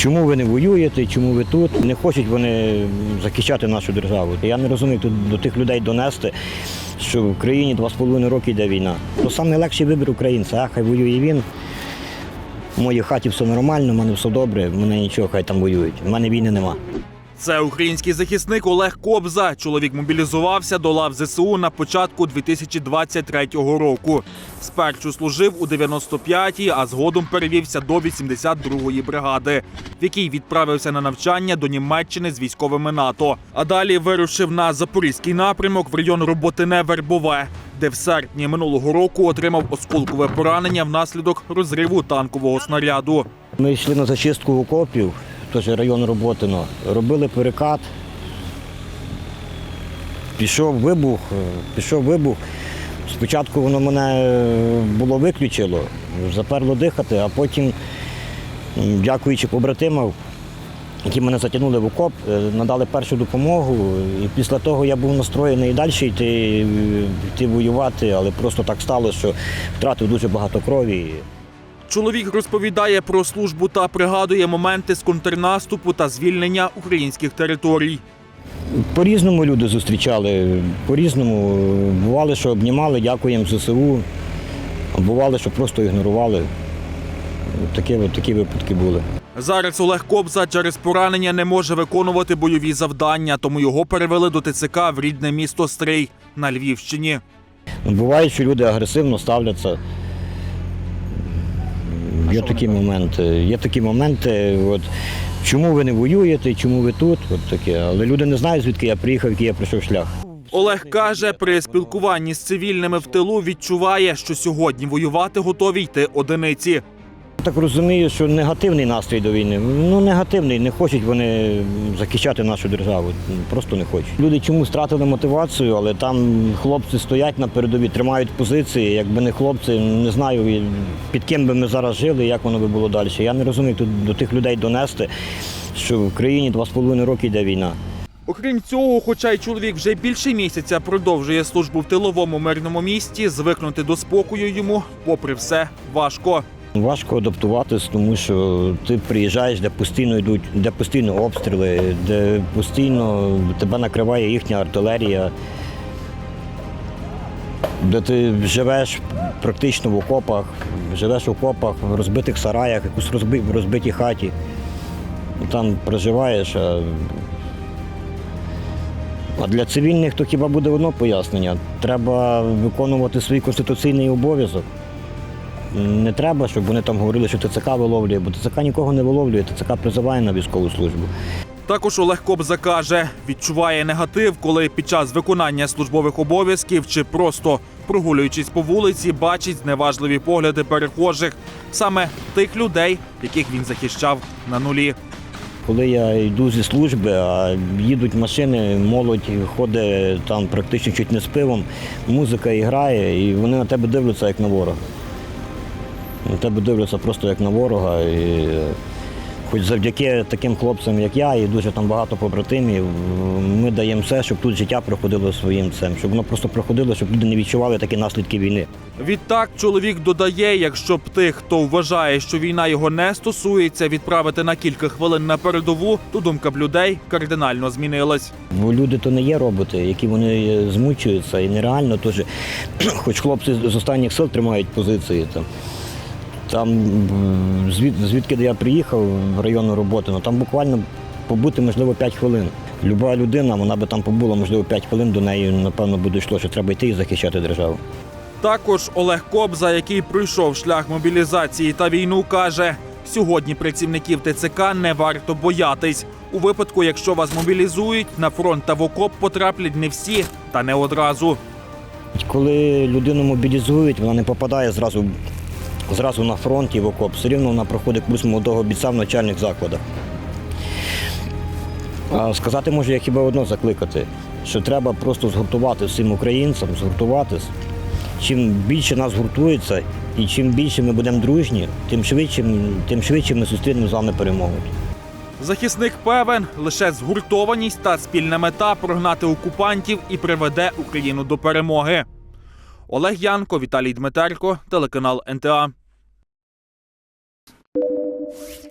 Чому ви не воюєте, чому ви тут? Не хочуть вони захищати нашу державу. Я не розумію тут до тих людей донести, що в країні два з половиною роки йде війна. То найлегший вибір українця, а хай воює він. В моїй хаті все нормально, в мене все добре, в мене нічого, хай там воюють. У мене війни нема. Це український захисник Олег Кобза. Чоловік мобілізувався до лав ЗСУ на початку 2023 року. Спершу служив у 95-й, а згодом перевівся до 82-ї бригади, в якій відправився на навчання до Німеччини з військовими НАТО. А далі вирушив на запорізький напрямок в район Роботине Вербове, де в серпні минулого року отримав осколкове поранення внаслідок розриву танкового снаряду. Ми йшли на зачистку окопів, теж район Роботино, робили перекат. Пішов вибух, е, пішов вибух. Спочатку воно мене е, було виключило, заперло дихати, а потім, дякуючи побратимам, які мене затягнули в окоп, е, надали першу допомогу. І після того я був настроєний і далі йти, йти воювати, але просто так сталося, що втратив дуже багато крові. Чоловік розповідає про службу та пригадує моменти з контрнаступу та звільнення українських територій. По-різному люди зустрічали, по-різному. Бували, що обнімали, дякуємо ЗСУ, а бували, що просто ігнорували. Такі, такі випадки були. Зараз Олег Кобза через поранення не може виконувати бойові завдання, тому його перевели до ТЦК в рідне місто Стрий на Львівщині. Буває, що люди агресивно ставляться. Є такі моменти. Є такі моменти, от, чому ви не воюєте, чому ви тут, от таке. Але люди не знають, звідки я приїхав, який я пройшов шлях. Олег каже, при спілкуванні з цивільними в тилу відчуває, що сьогодні воювати готові йти одиниці. Так розумію, що негативний настрій до війни. Ну, негативний, не хочуть вони захищати нашу державу. Просто не хочуть. Люди чомусь втратили мотивацію, але там хлопці стоять на передовій, тримають позиції. Якби не хлопці, не знаю, під ким би ми зараз жили, як воно би було далі. Я не розумію тут до тих людей донести, що в країні два з половиною роки йде війна. Окрім цього, хоча й чоловік вже більше місяця продовжує службу в тиловому мирному місті, звикнути до спокою йому, попри все, важко. Важко адаптуватись, тому що ти приїжджаєш, де постійно йдуть, де постійно обстріли, де постійно тебе накриває їхня артилерія, де ти живеш практично в окопах, живеш в окопах, в розбитих сараях, якусь розби, в розбитій хаті. Там проживаєш. А... а для цивільних то хіба буде одно пояснення. Треба виконувати свій конституційний обов'язок. Не треба, щоб вони там говорили, що ТЦК виловлює, бо ТЦК нікого не виловлює, ТЦК призиває на військову службу. Також Олег Кобза каже, відчуває негатив, коли під час виконання службових обов'язків чи просто прогулюючись по вулиці, бачить зневажливі погляди перехожих, саме тих людей, яких він захищав на нулі. Коли я йду зі служби, а їдуть машини, молодь ходить там практично чуть не з пивом, музика грає, і вони на тебе дивляться як на ворога. На тебе дивляться просто як на ворога. І хоч завдяки таким хлопцям, як я, і дуже там багато побратимів, ми даємо все, щоб тут життя проходило своїм цим, щоб воно просто проходило, щоб люди не відчували такі наслідки війни. Відтак чоловік додає, якщо б тих, хто вважає, що війна його не стосується, відправити на кілька хвилин на передову, то думка б людей кардинально змінилась. Бо люди то не є роботи, які вони змучуються і нереально теж, хоч хлопці з останніх сил тримають позиції там. Там звід, звідки я приїхав в районну роботу, ну там буквально побути, можливо, 5 хвилин. Люба людина, вона би там побула, можливо, 5 хвилин до неї, напевно, буде йшло, що треба йти і захищати державу. Також Олег Кобза, який пройшов шлях мобілізації та війну, каже: сьогодні працівників ТЦК не варто боятись. У випадку, якщо вас мобілізують, на фронт та в окоп потраплять не всі та не одразу. Коли людину мобілізують, вона не попадає зразу, зразу на фронт і в окоп. Все рівно вона проходить курс молодого бійця в начальних закладах. А сказати можу я хіба одно закликати, що треба просто згуртувати всім українцям, згуртуватись. Чим більше нас гуртується і чим більше ми будемо дружні, тим швидше, тим швидше ми зустрінемо з вами перемогу. Захисник певен, лише згуртованість та спільна мета прогнати окупантів і приведе Україну до перемоги. Олег Янко, Віталій Дмитерко, телеканал НТА. Oh,